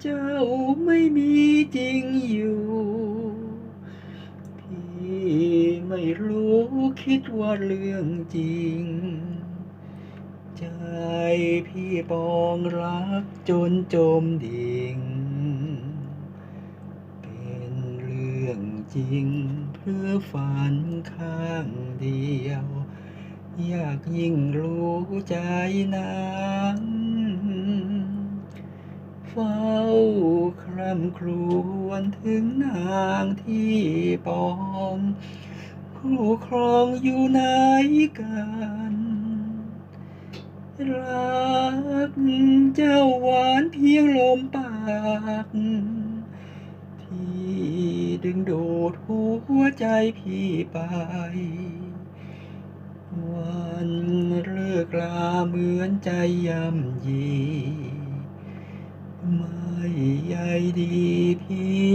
เจ้าไม่มีจริงอยู่ พี่ไม่รู้คิดว่าเรื่องจริง ใจพี่ปองรักจนจมดิ่ง เป็นเรื่องจริงเพื่อฝันข้างเดียว อยากยิ่งรู้ใจนั้น ฝ้าคร่ำครวญถึงนางที่ปอง คู่ครองอยู่ไหนกันรักเจ้าหวานเพียงลมปาก ที่ดึงดูดหัวใจพี่ไป วันเลิกลาเหมือนใจยำยี ไม่ใยดีพี่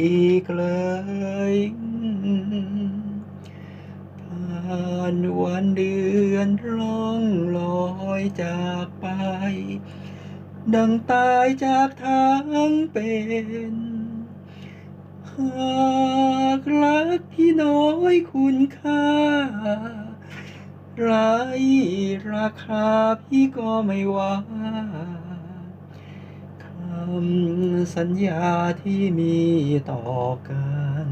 อีกเลยผ่านวันเดือนล่องลอยจากไป ดังตายจากทางเป็นหากรักพี่น้อยคุณค่าไรราคาพี่ก็ไม่ว่าำสัญญาที่มีต่อกัน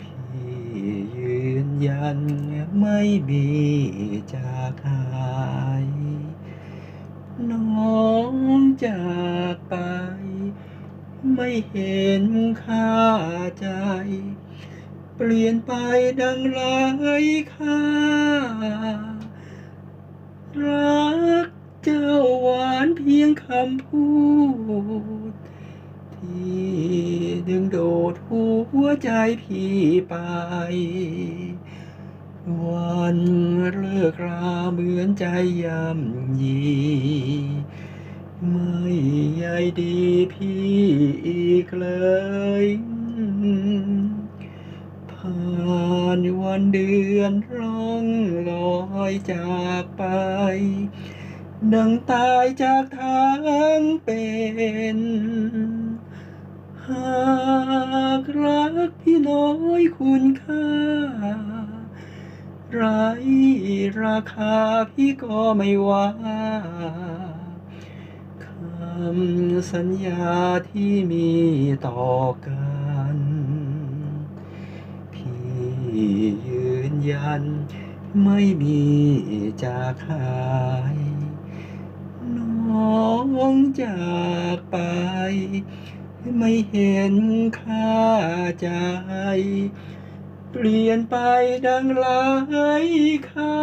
พี่ยืนยันไม่มีจากหายน้องจากไป ไม่เห็นค่าใจ เปลี่ยนไปดังไรค่ารัก เจ้าหวานเพียงคำพูด ที่ดึงโดดหัวใจพี่ไป วันเลิกราเหมือนใจยำยี ไม่ใยดีพี่อีกเลยผ่านวันเดือนร่องลอยจากไป ดังตายจากทางเป็นหากรักพี่น้อยคุณค่าไรราคาพี่ก็ไม่ว่าคำสัญญาที่มีต่อกันพี่ยืนยันไม่มีจากหาย องจากไป ไม่เห็นค่าใจ เปลี่ยนไปดังไรค่า